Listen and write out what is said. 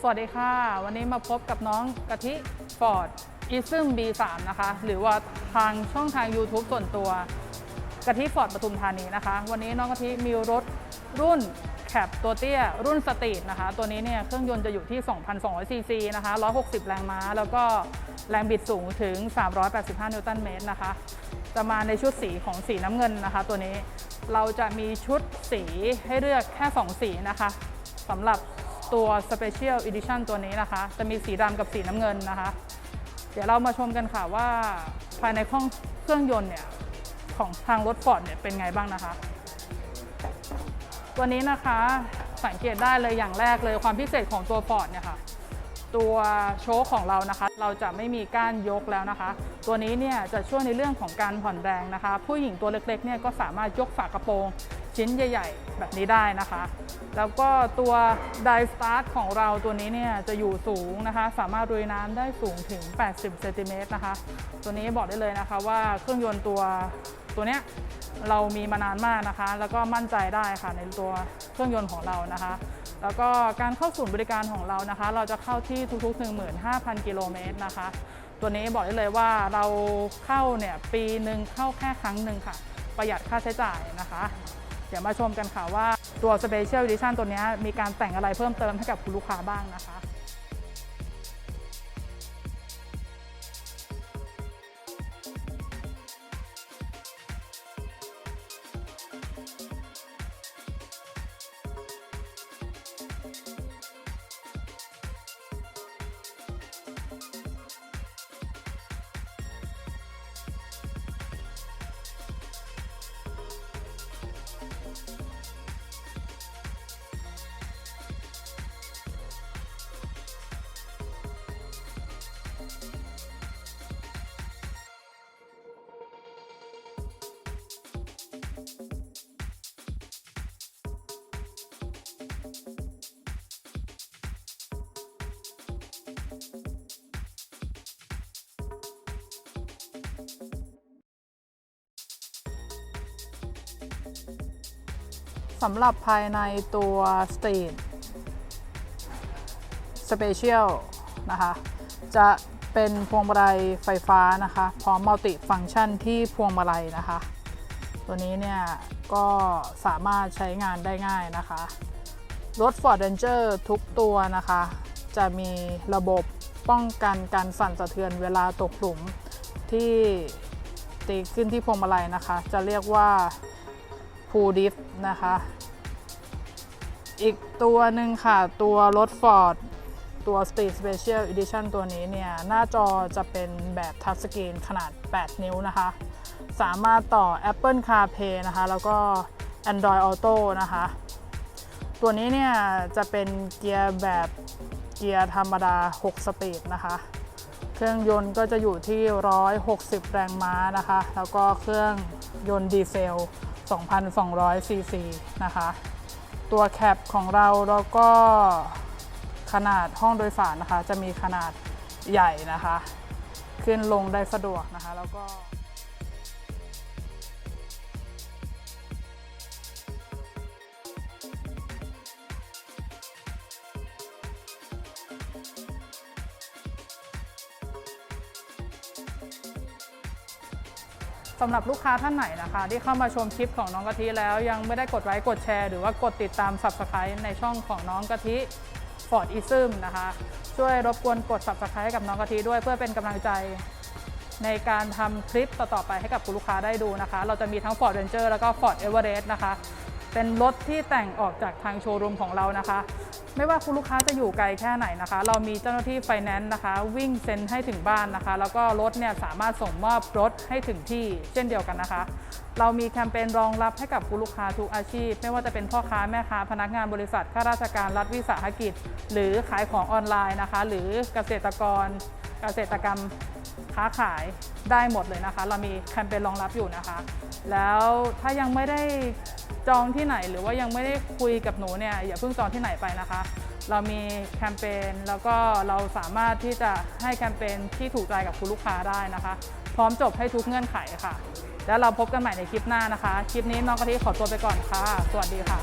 สวัสดีค่ะ วันนี้มาพบกับน้องกะทิ Ford i s m B3 นะคะ หรือว่าทางช่องทาง YouTube ส่วนตัวกะทิ Ford ปทุมธานีนะคะ วันนี้น้องกะทิมีรถรุ่นแคปตัวเตี้ย รุ่นสตรีทนะคะ ตัวนี้เนี่ยเครื่องยนต์จะอยู่ที่ 2,200 ซีซีนะคะ 160 แรงม้า แล้วก็แรงบิดสูงถึง 385 นิวตันเมตรนะคะ จะมาในชุดสีของสีน้ำเงินนะคะ ตัวนี้เราจะมีชุดสีให้เลือกแค่ 2 สีนะคะสำหรับ ตัว Special Edition ตัวนี้นะคะ จะมีสีดำกับสีน้ำเงินนะคะ เดี๋ยวเรามาชมกันค่ะว่าภายในห้องเครื่องยนต์เนี่ย ของทางรถฟอร์ดเนี่ยเป็นไงบ้างนะคะ ตัวนี้นะคะสังเกตได้เลยอย่างแรกเลยความพิเศษของตัวฟอร์ดเนี่ยค่ะตัวโชคของเรานะคะ เราจะไม่มีก้านยกแล้วนะคะ ตัวนี้เนี่ยจะช่วยในเรื่องของการผ่อนแรงนะคะ ผู้หญิงตัวเล็กๆเนี่ยก็สามารถยกฝากระโปรง ชิ้นใหญ่ ๆ แบบนี้ได้นะคะ แล้วก็ตัวไดสตาร์ทของเราตัวนี้เนี่ยจะอยู่สูงนะคะ สามารถรุยน้ำได้สูงถึง 80เซนติเมตรนะคะ ตัวนี้บอกได้เลยนะคะว่าเครื่องยนต์ตัวตัวเนี้ยเรามีมานานมากนะคะ แล้วก็มั่นใจได้ค่ะในตัวเครื่องยนต์ของเรานะคะ แล้วก็การเข้าศูนย์บริการของเรานะคะ เราจะเข้าที่ทุกๆ 15,000 กิโลเมตรนะคะ ตัวนี้บอกได้เลยว่าเราเข้าเนี่ยปีหนึ่งเข้าแค่ครั้งหนึ่งค่ะ ประหยัดค่าใช้จ่ายนะคะ เดี๋ยวมาชมกันค่ะว่าตัว Special Edition ตัวนี้มีการแต่งอะไรเพิ่มเติมให้กับคุณลูกค้าบ้างนะคะ สำหรับภายในตัว Street Special นะคะ จะเป็นพวงมาลัยไฟฟ้านะคะ พร้อมมัลติฟัง c t ชันที่พวงมาลัยนะคะ ตัวนี้เนี่ย ก็สามารถใช้งานได้ง่ายนะคะ รถ Ford Ranger ทุกตัวนะคะ จะมีระบบป้องกันการสั่นสะเทือนเวลาตกหลุมที่ตีขึ้นที่พวงมาลัยนะคะ จะเรียกว่า พูดิฟนะคะ อีกตัวหนึ่งค่ะ ตัวรถ Ford ตัว Street Special Edition ตัวนี้เนี่ย หน้าจอจะเป็นแบบทัชสกรีนขนาด 8 นิ้วนะคะ สามารถต่อ Apple CarPlay นะคะ แล้วก็ Android Auto นะคะ ตัวนี้เนี่ย จะเป็นเกียร์แบบเกียร์ธรรมดา 6 สปีดนะคะ เครื่องยนต์ก็จะอยู่ที่ 160 แรงม้านะคะ แล้วก็เครื่องยนต์ดีเซล 2,200 ซีซีนะคะ ตัวแคปของเราแล้วก็ขนาดห้องโดยสารนะคะ จะมีขนาดใหญ่นะคะ ขึ้นลงได้สะดวกนะคะ แล้วก็ สำหรับลูกค้าท่านไหนนะคะ ที่เข้ามาชมคลิปของน้องกะทิแล้วยังไม่ได้กดไลค์กดแชร์ หรือว่ากดติดตาม Subscribe ในช่องของน้องกะทิ Ford i s m นะคะ ช่วยรบกวนกด Subscribe ให้กับน้องกะทิด้วยเพื่อเป็นกำลังใจ ในการทำคลิปต่อๆไปให้กับคุณลูกค้าได้ดูนะคะ เราจะมีทั้ง Ford Ranger แล้วก็ Ford Everest นะคะ เป็นรถที่แต่งออกจากทางโชว์รูมของเรานะคะ ไม่ว่าคุณลูกค้าจะอยู่ไกลแค่ไหนนะคะ เรามีเจ้าหน้าที่ไฟแนนซ์นะคะ วิ่งเซ็นให้ถึงบ้านนะคะ แล้วก็รถเนี่ยสามารถส่งมอบรถให้ถึงที่เช่นเดียวกันนะคะ เรามีแคมเปญรองรับให้กับคุณลูกค้าทุกอาชีพ ไม่ว่าจะเป็นพ่อค้าแม่ค้าพนักงานบริษัทข้าราชการรัฐวิสาหกิจ หรือขายของออนไลน์นะคะ หรือเกษตรกร เกษตรกรรมค้าขายได้หมดเลยนะคะ เรามีแคมเปญรองรับอยู่นะคะ แล้วถ้ายังไม่ได้ จองที่ไหนหรือว่ายังไม่ได้คุยกับหนูเนี่ยอย่าเพิ่งจองที่ไหนไปนะคะ เรามีแคมเปญแล้วก็เราสามารถที่จะให้แคมเปญที่ถูกใจกับคุณลูกค้าได้นะคะ พร้อมจบให้ทุกเงื่อนไขค่ะ แล้วเราพบกันใหม่ในคลิปหน้านะคะ คลิปนี้น้องกะทิขอตัวไปก่อนค่ะ สวัสดีค่ะ